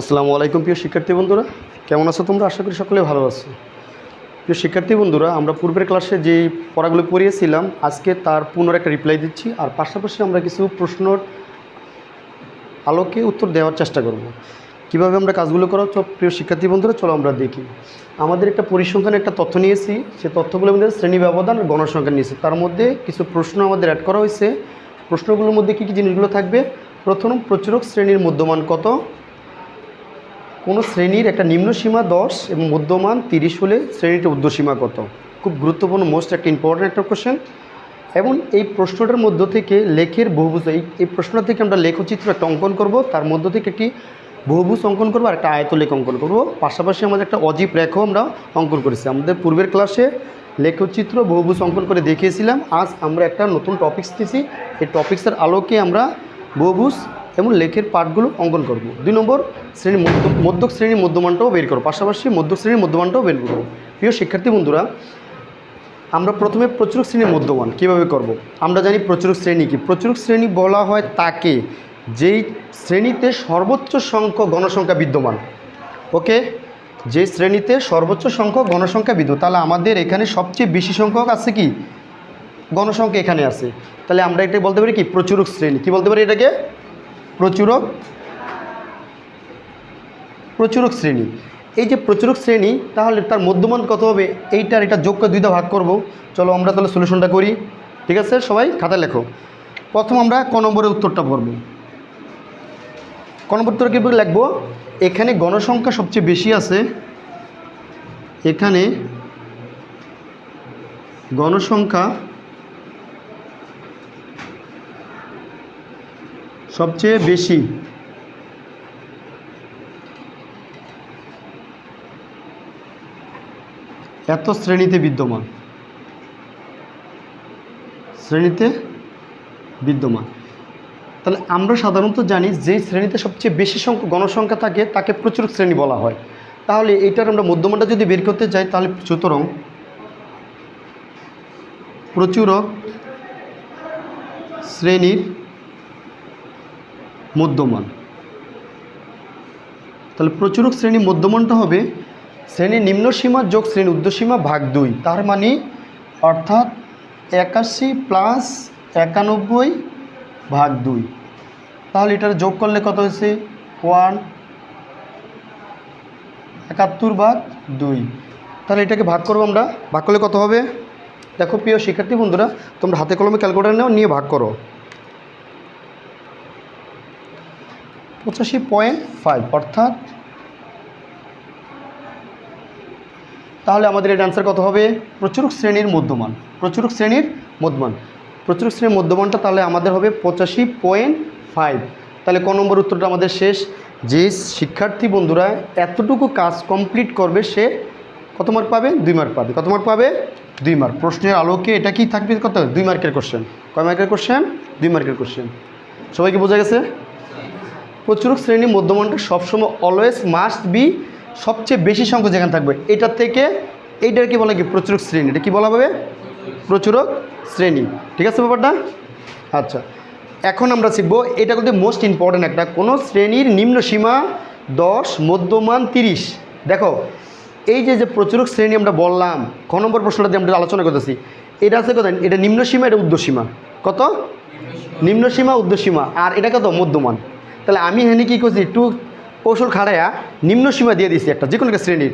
আসসালামু আলাইকুম প্রিয় শিক্ষার্থী বন্ধুরা। কেমন আছো তোমরা? আশা করি সকলে ভালো আছো। প্রিয় শিক্ষার্থী বন্ধুরা, আমরা পূর্বের ক্লাসে যেই পড়াগুলো পড়িয়েছিলাম, আজকে তার পুনর একটা রিপ্লাই দিচ্ছি আর পাশাপাশি আমরা কিছু প্রশ্নর আলোকে উত্তর দেওয়ার চেষ্টা করব। কীভাবে আমরা কাজগুলো করা চল, প্রিয় শিক্ষার্থী বন্ধুরা, চলো আমরা দেখি। আমাদের একটা পরিসংখ্যানের একটা তথ্য নিয়েছি, সে তথ্যগুলোর মধ্যে শ্রেণি ব্যবধান আর গণসংখ্যা নিয়েছি। তার মধ্যে কিছু প্রশ্ন আমাদের অ্যাড করা হয়েছে। প্রশ্নগুলোর মধ্যে কী কী জিনিসগুলো থাকবে? প্রথম প্রচুরক শ্রেণির মধ্যমান কত? কোনো শ্রেণির একটা নিম্ন সীমা দশ এবং মধ্যমান তিরিশ হলে শ্রেণীটির ঊর্ধ্বসীমা কত? খুব গুরুত্বপূর্ণ মোস্ট একটা ইম্পর্ট্যান্ট একটা কোশ্চেন এবং এই প্রশ্নটার মধ্য থেকে লেখের বহুভুজ, এই এই প্রশ্নটা থেকে আমরা লেখচিত্র একটা অঙ্কন করব, তার মধ্য থেকে একটি বহুভুজ অঙ্কন করব আর একটা আয়তলেখ অঙ্কন করব। পাশাপাশি আমাদের একটা অজীব রেখাও আমরা অঙ্কন করেছি। আমাদের পূর্বের ক্লাসে লেখচিত্র বহুভুজ অঙ্কন করে দেখিয়েছিলাম। আজ আমরা একটা নতুন টপিক্স দিয়েছি এই টপিক্সের আলোকে আমরা বহুভুজ এবং লেখের পাঠগুলো অঙ্কন করব। দুই নম্বর শ্রেণি মধ্য, মধ্যক শ্রেণির মধ্যমানটাও বের করো পাশাপাশি মধ্যক শ্রেণির মধ্যমানটাও বের করব। প্রিয় শিক্ষার্থী বন্ধুরা, আমরা প্রথমে প্রচুরক শ্রেণির মধ্যমান কীভাবে করব। আমরা জানি প্রচুরক শ্রেণি কি? প্রচুরক শ্রেণি বলা হয় তাকে যেই শ্রেণীতে সর্বোচ্চ সংখ্যক গণসংখ্যা বিদ্যমান। ওকে? যে শ্রেণীতে সর্বোচ্চ সংখ্যক গণসংখ্যা বিদ্যমান, তাহলে আমাদের এখানে সবচেয়ে বেশি সংখ্যক আছে কি? গণসংখ্যা এখানে আছে। তাহলে আমরা এটা বলতে পারি কি? প্রচুরক শ্রেণি। কি বলতে পারি এটাকে? প্রচুরক প্রচুরক শ্রেণি। এই যে প্রচুরক শ্রেণি, তাহলে তার মধ্যমান কত হবে? এইটার এটা যোগ করে দুইটা ভাগ করব। চলো আমরা তাহলে সলিউশনটা করি। ঠিক আছে সবাই? খাতা লেখো। প্রথম আমরা ক নম্বরের উত্তরটা পড়ব। ক নম্বর উত্তর কীভাবে লিখব? এখানে গণসংখ্যা সবচেয়ে বেশি আছে। এখানে গণসংখ্যা সবচেয়ে বেশি। এত শ্রেণীতে বিদ্যমান। শ্রেণীতে বিদ্যমান। তাহলে আমরা সাধারণত জানি যে শ্রেণীতে সবচেয়ে বেশি সংখ্যক গণসংখ্যা থাকে, তাকে প্রচুর শ্রেণি বলা হয়। তাহলে এইটার আমরা মধ্যমানটা যদি বের করতে চাই তাহলে সুতরাং প্রচুরক শ্রেণির মধ্যমান। তাহলে প্রচুরক শ্রেণি মধ্যমানটা হবে শ্রেণি নিম্ন সীমা যোগ শ্রেণি ঊর্ধ্বসীমা ভাগ দুই। তার মানে অর্থাৎ একাশি প্লাস একানব্বই ভাগ দুই। তাহলে এটার যোগ করলে কত হয়েছে? ওয়ান, একাত্তর ভাগ দুই। তাহলে এটাকে ভাগ করব আমরা। ভাগ করলে কত হবে? দেখো প্রিয় শিক্ষার্থী বন্ধুরা, তোমরা হাতে কলমে ক্যালকুলেটার নাও, নিয়ে ভাগ করো। পঁচাশি পয়েন্ট ফাইভ, অর্থাৎ তাহলে আমাদের এর অ্যান্সার কত হবে? প্রচুরক শ্রেণির মধ্যমান, প্রচুরক শ্রেণির মধ্যমান। প্রচুরক শ্রেণির মধ্যমানটা তাহলে আমাদের হবে পঁচাশি পয়েন্ট ফাইভ। তাহলে ক নম্বর উত্তরটা আমাদের শেষ। যে শিক্ষার্থী বন্ধুরা এতটুকু কাজ কমপ্লিট করবে, সে কত মার্ক পাবে? দুই মার্ক পাবে। কত মার্ক পাবে? দুই মার্ক প্রশ্নের আলোকে এটা কি থাকবে? কত? দুই মার্কের কোশ্চেন কয় মার্কের কোশ্চেন দুই মার্কের কোশ্চেন সবাইকে বোঝা গেছে? প্রচুরক শ্রেণি মধ্যমানটা সবসময় অলওয়েজ মাস্ট বি সবচেয়ে বেশি সংখ্যক যেখানে থাকবে। এটার থেকে এইটার কি বলা কি? প্রচুরক শ্রেণি। এটা কি বলা হবে? প্রচুরক শ্রেণি। ঠিক আছে ব্যাপারটা? আচ্ছা। এখন আমরা শিখব, এটা কিন্তু মোস্ট ইম্পর্ট্যান্ট একটা। কোনো শ্রেণির নিম্ন সীমা দশ, মধ্যমান তিরিশ। দেখো, এই যে যে প্রচুরক শ্রেণি আমরা বললাম, ক নম্বর প্রশ্নটা দিয়ে আমরা আলোচনা করতেছি। এটা আছে কত এটা নিম্ন সীমা, এটা ঊর্ধ্বসীমা কত? নিম্ন সীমা ঊর্ধ্বসীমা আর এটা কত? মধ্যমান। তাহলে আমি এখানে কী করছি? একটু কৌশল খাড়াইয়া নিম্ন সীমা দিয়ে দিছি একটা যে কোনো একটা শ্রেণির,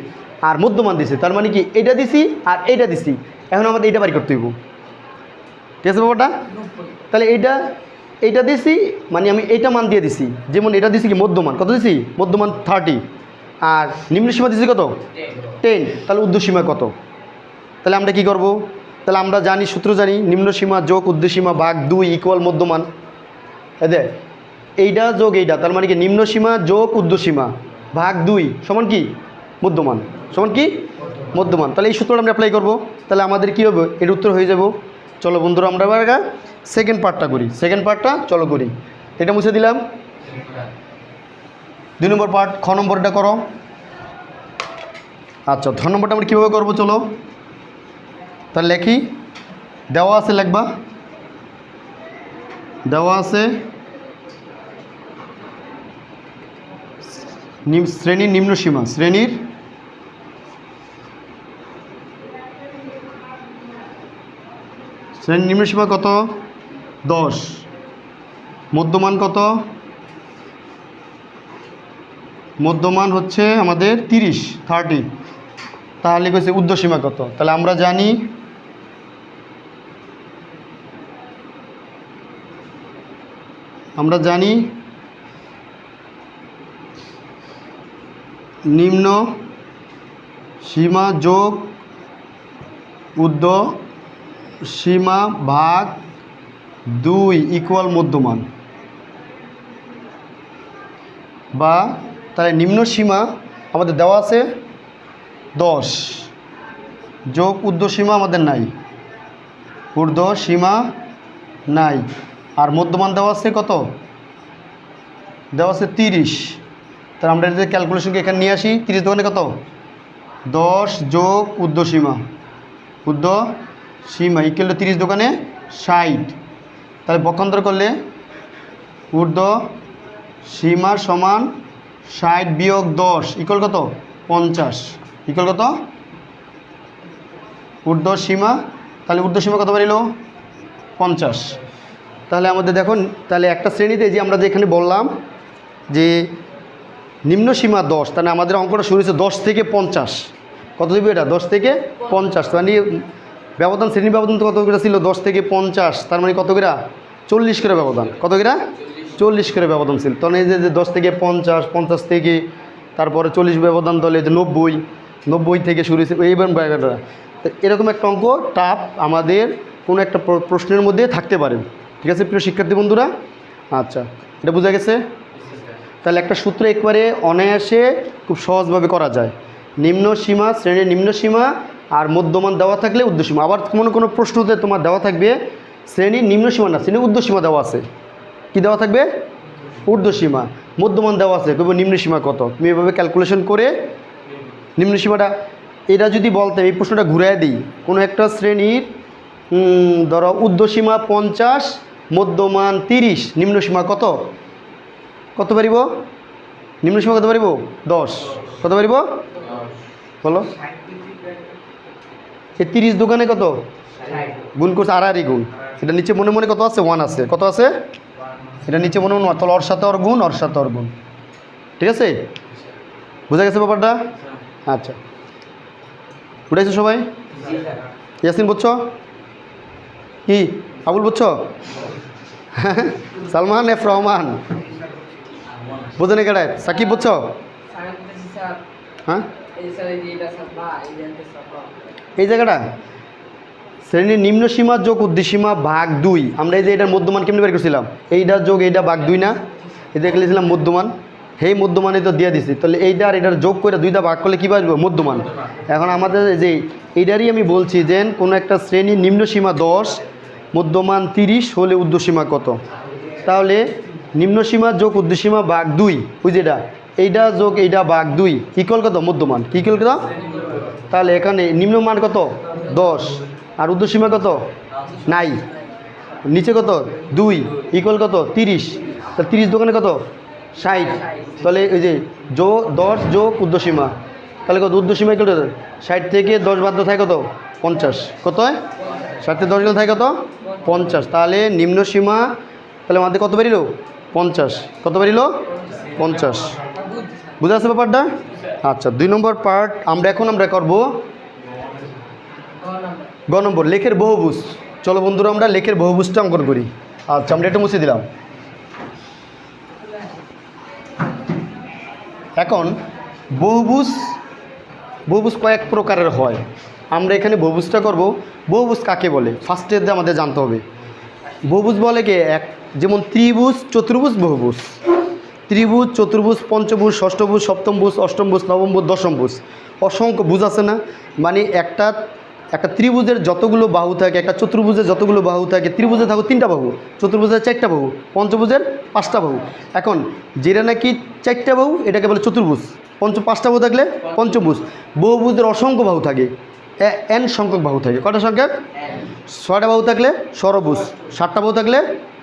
আর মধ্যমান দিছি। তার মানে কি এটা দিছি আর এইটা দিছি। এখন আমাদের এইটা বাড়ি করতে হইব। ঠিক আছে ব্যাপারটা? তাহলে এইটা এইটা দিছি মানে আমি এইটা মান দিয়ে দিছি। যেমন এটা দিছি কি মধ্যমান, কত দিছি? মধ্যমান থার্টি আর নিম্ন সীমা দিছি কত? টেন তাহলে ঊর্ধ্বসীমা কত? তাহলে আমরা কি করব? তাহলে আমরা জানি, সূত্র জানি, নিম্ন সীমা যোগ ঊর্ধ্বসীমা ভাগ দুই ইকুয়াল মধ্যমান। এদের এইটা যোগ এইটা তার মানে কি নিম্ন সীমা যোগ ঊর্ধ্বসীমা ভাগ দুই, সমান কি? মধ্যমান। সমান কি? মধ্যমান। তাহলে এই সূত্রটা আমরা অ্যাপ্লাই করব। তাহলে আমাদের কী হবে? এর উত্তর হয়ে যাব। চলো বন্ধুরা, আমরা এবার সেকেন্ড পার্টটা করি। সেকেন্ড পার্টটা চলো করি। এটা মুছে দিলাম। দুই নম্বর পার্ট খ নম্বরটা করো। আচ্ছা ধ নম্বরটা আমরা কীভাবে করব চলো? তাহলে লেখি। দেওয়া আছে লেখবা। দেওয়া আছে শ্রেণির নিম্ন সীমা, শ্রেণির শ্রেণির নিম্ন সীমা কত? দশ। মধ্যমান কত? মধ্যমান হচ্ছে আমাদের তিরিশ, থার্টি। তাহলে কইছে উর্ধ্বসীমা কত? তাহলে আমরা জানি আমরা জানি নিম্ন সীমা যোগ উর্ধ্ব সীমা ভাগ দুই ইকুয়াল মধ্যমান। বা তাহলে নিম্ন সীমা আমাদের দেওয়া আছে দশ। যোগ ঊর্ধ্ব সীমা আমাদের নাই। ঊর্ধ্ব সীমা নাই। আর মধ্যমান দেওয়া আছে কত? দেওয়া আছে তিরিশ। তাহলে আমরা যদি ক্যালকুলেশনকে এখানে নিয়ে আসি, তিরিশ দোকানে কত? দশ যোগ ঊর্ধ্ব সীমা ঊর্ধ্ব সীমা ইকুয়াল টু তিরিশ দোকানে ষাট। তাহলে পক্ষান্তর করলে ঊর্ধ্ব সীমার সমান ষাট বিয়োগ দশ ইকুয়াল কত? পঞ্চাশ। ইকুয়াল কত? ঊর্ধ্ব সীমা তাহলে ঊর্ধ্ব সীমা কত বাড়িল? পঞ্চাশ। তাহলে আমাদের দেখুন, তাহলে একটা শ্রেণীতে যে আমরা যে এখানে বললাম যে নিম্ন সীমা দশ, তাহলে আমাদের অঙ্কটা শুরু হয়েছে দশ থেকে পঞ্চাশ। কত দিবে এটা? দশ থেকে পঞ্চাশ মানে ব্যবধান, শ্রেণি ব্যবধান তো কত ছিল? দশ থেকে পঞ্চাশ, তার মানে কত চল্লিশ করে ব্যবধান। কত চল্লিশ করে ব্যবধান ছিল। তখন এই যে দশ থেকে পঞ্চাশ পঞ্চাশ থেকে তারপরে চল্লিশ ব্যবধান দলে যে নব্বই নব্বই থেকে শুরু হয়েছে। এইবার তো এরকম একটা অঙ্ক টাপ আমাদের কোনো একটা প্রশ্নের মধ্যে থাকতে পারে। ঠিক আছে, প্রিয় শিক্ষার্থী বন্ধুরা? আচ্ছা এটা বোঝা গেছে? তাহলে একটা সূত্র একবারে অনায়াসে খুব সহজভাবে করা যায়। নিম্ন সীমা, শ্রেণির নিম্ন সীমা আর মধ্যমান দেওয়া থাকলে উর্ধ্বসীমা আবার কোনো কোনো প্রশ্নতে তোমার দেওয়া থাকবে, শ্রেণির নিম্ন সীমা না, শ্রেণির উর্ধ্বসীমা দেওয়া আছে। কি দেওয়া থাকবে? ঊর্ধ্বসীমা মধ্যমান দেওয়া আছে কেবল নিম্ন সীমা কত? তুমি এভাবে ক্যালকুলেশন করে নিম্ন সীমাটা, এটা যদি বলতে এই প্রশ্নটা ঘুরাই দিই। কোনো একটা শ্রেণির ধরো ঊর্ধ্বসীমা পঞ্চাশ, মধ্যমান তিরিশ, নিম্ন সীমা কত? কত পারিব নিম্ন সীমা কত পারিব দশ। কত পারিব বলো। এই তিরিশ দোকানে কত? গুণ করছে আড়াআড়ি গুণ। এটা নিচে মনে মনে কত আছে? ওয়ান আছে। কত আছে? এটা নিচে মনে মনে তাহলে ওর সাথে ওর গুণ, ওর সাথে ওর গুণ। ঠিক আছে? বুঝা গেছে ব্যাপারটা? আচ্ছা। উঠেছে সবাই? ইয়াসিন বুঝছ কি আবুল বুঝছ সালমান এফ রহমান। বুঝে নি কেটায় সাকিব বুঝছ? হ্যাঁ. এই জায়গাটা? শ্রেণির নিম্ন সীমা যোগ উদ্দেসীমা ভাগ দুই। আমরা এই যে এটার মধ্যমান কেমনি বের করছিলাম? এইটা যোগ, এইটা ভাগ দুই না? এটা লিখেছিলাম মধ্যমান। সেই মধ্যমানে তো দিয়ে দিছি। তাহলে এইটা আর এটার যোগ করে দুইটা ভাগ করলে কী বাজবে মধ্যমান। এখন আমাদের এই যে এইটারই আমি বলছি যে কোনো একটা শ্রেণির নিম্ন সীমা দশ, মধ্যমান তিরিশ হলে উর্ধ্বসীমা কত? তাহলে নিম্ন সীমা যোগ উর্ধ্বসীমা ভাগ দুই ওই যেটা এইটা যোগ, এইটা ভাগ দুই। ইকুয়াল কত? মধ্যমান। কি ইকুয়াল কত? তাহলে এখানে নিম্নমান কত? দশ। আর উর্ধ্বসীমা কত? নাই। নিচে কত? দুই। ইকল কত? তিরিশ। তা তিরিশ দোকানে কত? ষাট। তাহলে ওই যে জো দশ যোগ উর্ধ্বসীমা তাহলে কত? উর্ধ্বসীমা কত? ষাট থেকে দশ বাদ থাকে কত? পঞ্চাশ। কত ষাট থেকে দশ থাকে কত? পঞ্চাশ। তাহলে নিম্ন সীমা, তাহলে আমাদের কত বেরিল? পঞ্চাশ। কত বেরিল পঞ্চাশ. বুঝে আসছে ব্যাপারটা? আচ্ছা দুই নম্বর পার্ট আমরা এখন আমরা করব গ নম্বর, লেখের বহুভুজ। চলো বন্ধুরা, আমরা লেখের বহুভুজটা অঙ্কন করি। আচ্ছা আমরা এটা মুছে দিলাম। এখন, বহুভুজ বহুভুজ কয়েক প্রকারের হয়। আমরা এখানে বহুভুজটা করব। বহুভুজ কাকে বলে? ফার্স্টে আমাদের জানতে হবে। বহুভুজ বলে কি? এক যেমন ত্রিভুজ চতুর্ভুজ বহুভুজ। ত্রিভুজ চতুর্ভুজ পঞ্চভুজ ষষ্ঠভুজ সপ্তমভুজ অষ্টমভুজ নবমভুজ দশমভুজ। অসংখ্য ভুজ আছে না? মানে একটা একটা ত্রিভুজের যতগুলো বাহু থাকে একটা চতুর্ভুজের যতগুলো বাহু থাকে ত্রিভুজে থাকো তিনটা বাহু চতুর্ভুজের চারটা বাহু পঞ্চভুজের পাঁচটা বাহু। এখন যেটা নাকি চারটা বাহু এটাকে বলে চতুর্ভুজ। পঞ্চ পাঁচটা বাহু থাকলে পঞ্চভুজ। বহুভুজের অসংখ্য বাহু থাকে এন সংখ্যক বাহু থাকে। কটা সংখ্যক? ছয়টা বাহু থাকলে ষড়ভুজ সাতটা বাহু থাকলে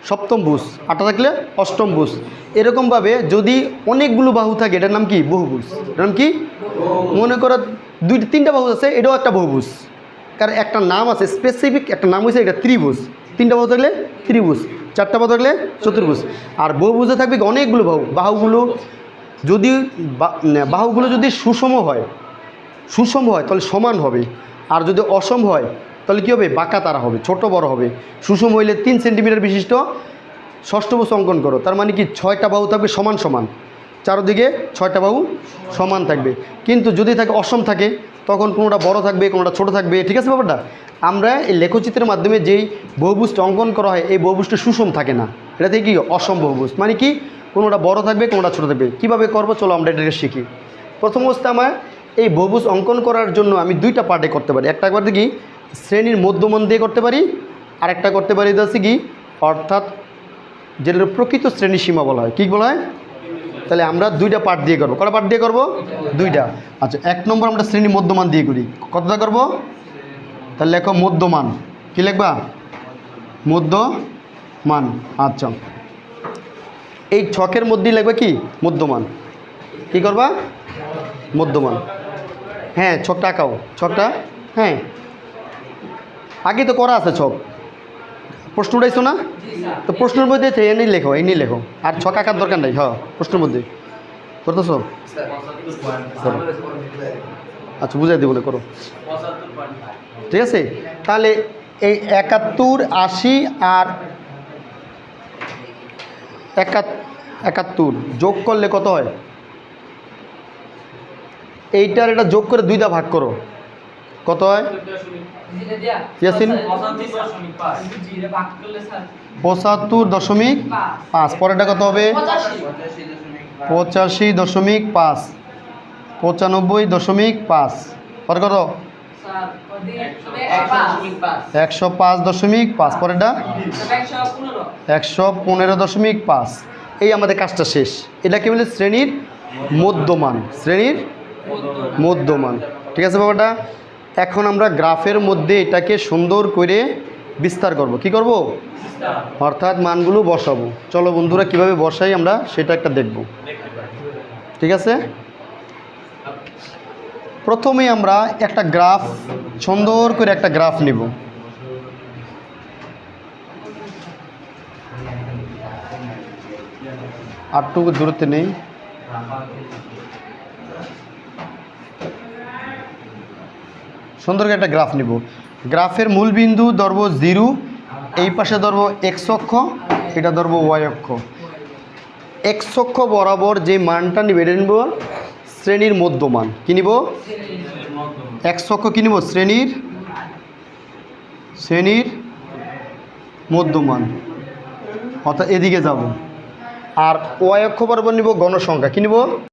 সপ্তম বুস আটটা থাকলে অষ্টম বুস এরকমভাবে যদি অনেকগুলো বাহু থাকে, এটার নাম কি? বহুবুস এটার নাম কি? মনে করো দুই তিনটা বাহু আছে, এটাও একটা বহুবুস কারণ একটা নাম আছে স্পেসিফিক একটা নাম হয়েছে এটা ত্রিভুজ। তিনটা বাহু থাকলে ত্রিভুজ, চারটা বাহু থাকলে চতুর্ভুজ। আর বহুভুজে থাকবে অনেকগুলো বাহু। বাহুগুলো যদি বাহুগুলো যদি সুষম হয় সুষম হয়, তাহলে সমান হবে। আর যদি অসম হয় তাহলে কী হবে? বাঁকা তারা হবে, ছোট বড় হবে। সুষম হইলে তিন সেন্টিমিটার বিশিষ্ট ষষ্ঠবুষ অঙ্কন করো। তার মানে কি ছয়টা বাহু থাকবে সমান সমান। চারোদিকে ছয়টা বাহু সমান থাকবে। কিন্তু যদি থাকে অসম থাকে, তখন কোনোটা বড় থাকবে, কোনোটা ছোট থাকবে। ঠিক আছে ব্যাপারটা? আমরা এই লেখচিত্রের মাধ্যমে যেই বহুভুজটা অঙ্কন করা হয়, এই বহুভুজটা সুষম থাকে না। এটা থেকে কি? অসম বহুভুজ মানে কি? কোনোটা বড় থাকবে, কোনোটা ছোট থাকবে। কীভাবে করব? চলো আমরা এটাকে শিখি। প্রথম অবস্থা আমার এই বহুভুজ অঙ্কন করার জন্য আমি দুইটা পার্টে করতে পারি। একটা করতে কি? শ্রেণির মধ্যমান দিয়ে করতে পারি আর একটা করতে পারি হচ্ছে কি, অর্থাৎ যেটা প্রকৃত শ্রেণি সীমা বলা হয়। কী বলা হয়? তাহলে আমরা দুইটা পার্ট দিয়ে করব। কটা পার্ট দিয়ে করব? দুইটা। আচ্ছা এক নম্বর আমরা শ্রেণি মধ্যমান দিয়ে করি। কতটা করব? তাহলে লেখো মধ্যমান। কী লিখবা? মধ্যমান। আচ্ছা। এই ছকের মধ্যেই লাগবে কি? মধ্যমান। কি করবা? মধ্যমান। হ্যাঁ ছকটা আঁকাও। ছকটা? হ্যাঁ। আগে তো করা আছে ছক। প্রশ্ন উঠাইছো না? তো প্রশ্নের মধ্যে তো এনে লেখো এনে লেখো। আর ছক আঁকার দরকার নাই হ্যাঁ প্রশ্নের মধ্যে। করতেছো? করো আচ্ছা বুঝাই দেবো করো। ঠিক আছে? তাহলে এই একাত্তর, আশি আর একাত, একাত্তর যোগ করলে কত হয়? এইটার এটা যোগ করে দুইটা ভাগ করো। কত হয়? পঁচাত্তর দশমিক পাঁচ। পরেরটা কত হবে? পঁচাশি দশমিক পাঁচ। পঁচানব্বই দশমিক পাঁচ। পরে কত? একশো পাঁচ দশমিক পাঁচ। পরেরটা? একশো পনেরো দশমিক পাঁচ। এই আমাদের কাজটা শেষ। এটা কি বলে শ্রেণির মধ্যমান। শ্রেণির মধ্যমান। ঠিক আছে বাবাটা? এখন আমরা গ্রাফের মধ্যে এটাকে সুন্দর করে বিস্তার করব। কি করব? অর্থাৎ মানগুলো বসাবো। চলো বন্ধুরা কীভাবে বসাই আমরা সেটা একটা দেখব। ঠিক আছে? প্রথমে আমরা একটা গ্রাফ সুন্দর করে একটা গ্রাফ নিব। আটটুকু দূরত্বে নেই। সুন্দর করে একটা গ্রাফ নিব। গ্রাফের মূল বিন্দু ধরবো জিরো, এই পাশে ধরবো এক্স অক্ষ, এটা ধরবো ওয়াই অক্ষ। এক্স অক্ষ বরাবর যে মানটা নিবে, এটা নিব শ্রেণির মধ্যমান। কী নিব? এক্স অক্ষ কী নিব? শ্রেণির শ্রেণির মধ্যমান। অর্থাৎ এদিকে যাব। আর ওয়াই অক্ষ বরাবর নিব গণসংখ্যা কী নিব?